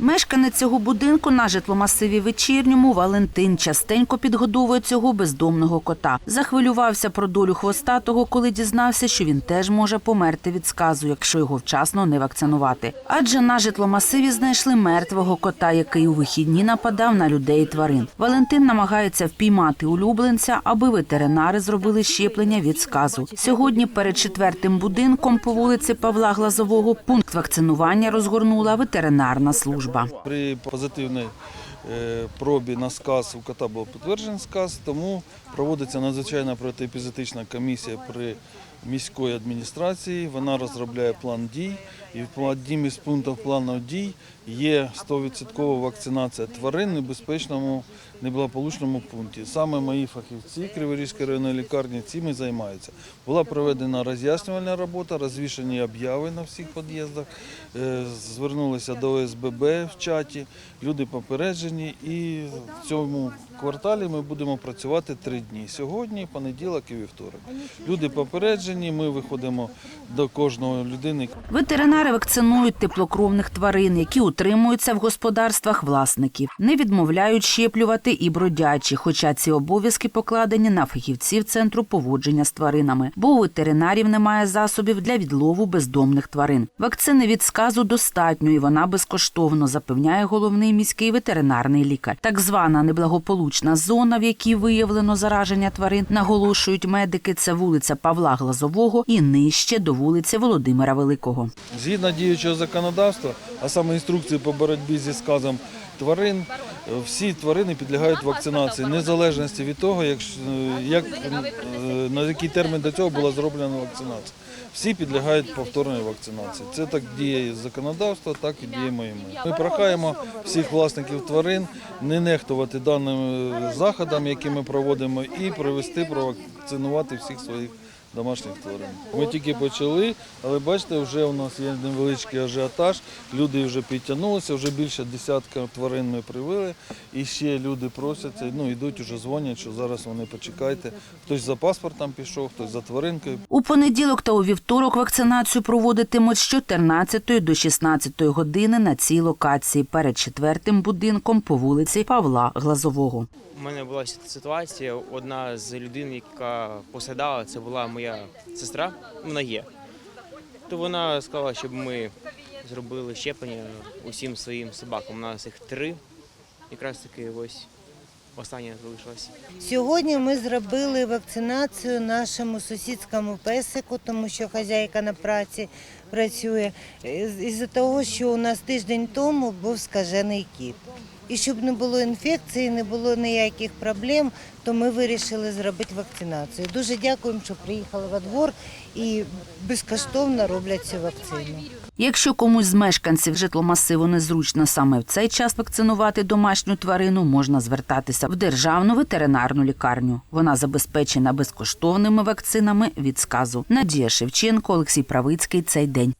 Мешканець цього будинку на житломасиві вечірньому Валентин частенько підгодовує цього бездомного кота. Захвилювався про долю хвостатого, коли дізнався, що він теж може померти від сказу, якщо його вчасно не вакцинувати. Адже на житломасиві знайшли мертвого кота, який у вихідні нападав на людей і тварин. Валентин намагається впіймати улюбленця, аби ветеринари зробили щеплення від сказу. Сьогодні перед четвертим будинком по вулиці Павла Глазового пункт вакцинування розгорнула ветеринарна служба. При позитивній е, пробі на сказ у кота був підтверджений сказ, тому проводиться надзвичайна протиепізотична комісія при міської адміністрації. Вона розробляє план дій, і в одним із пунктів плану дій є 100% вакцинація тварин в небезпечному, неблагополучному пункті. Саме мої фахівці Криворізької районної лікарні цим і займаються. Була проведена роз'яснювальна робота, розвішені обяви на всіх під'їздах, е, звернулися до ОСББ в чаті, люди попереджені і в цьому кварталі ми будемо працювати три дні. Сьогодні, понеділок і вівторок. Люди попереджені, ми виходимо до кожної людини. Ветеринари вакцинують теплокровних тварин, які утримуються в господарствах власників. Не відмовляють щеплювати і бродячі, хоча ці обов'язки покладені на фахівців центру поводження з тваринами, бо у ветеринарів немає засобів для відлову бездомних тварин. Вакцини від сказу достатньо, і вона безкоштовно, запевняє головний міський ветеринарний лікар. Так звана неблагополучна зона, в якій виявлено зараження тварин, наголошують медики. Це вулиця Павла Глазового і нижче до вулиці Володимира Великого. Згідно діючого законодавства, а саме інструкції по боротьбі зі сказом тварин, е, всі тварини підлягають вакцинації, незалежності від того, як, як, е, на який термін до цього була зроблена вакцинація. Всі підлягають повторній вакцинації. Це так діє законодавство, так і діємо і ми. Прохаємо всіх власників тварин не нехтувати даними заходами, які ми проводимо, і привести провакцинувати всіх своїх домашніх тварин. Ми тільки почали, але бачите, вже у нас є невеличкий ажіотаж. Люди вже підтягнулися, вже більше десятка тварин ми привели. І ще люди просяться, ну йдуть, вже дзвонять, що зараз вони почекайте. Хтось за паспортом пішов, хтось за тваринкою. У понеділок та у вівторок вакцинацію проводитимуть з 14 до 16 години на цій локації перед четвертим будинком по вулиці Павла Глазового. У мене була ситуація. Одна з людей, яка посідала, це була моя сестра, вона є. То вона сказала, щоб ми зробили щеплення усім своїм собакам. У нас їх три. Якраз таки ось остання залишилась. Сьогодні ми зробили вакцинацію нашому сусідському песику, тому що хазяйка на праці працює. Із-за того, що у нас тиждень тому був скажений кіт. І щоб не було інфекції, не було ніяких проблем, то ми вирішили зробити вакцинацію. Дуже дякуємо, що приїхали во двор і безкоштовно роблять цю вакцину. Якщо комусь з мешканців житломасиву незручно саме в цей час вакцинувати домашню тварину, можна звертатися в державну ветеринарну лікарню. Вона забезпечена безкоштовними вакцинами від сказу. Надія Шевченко, Олексій Правицький. Цей день.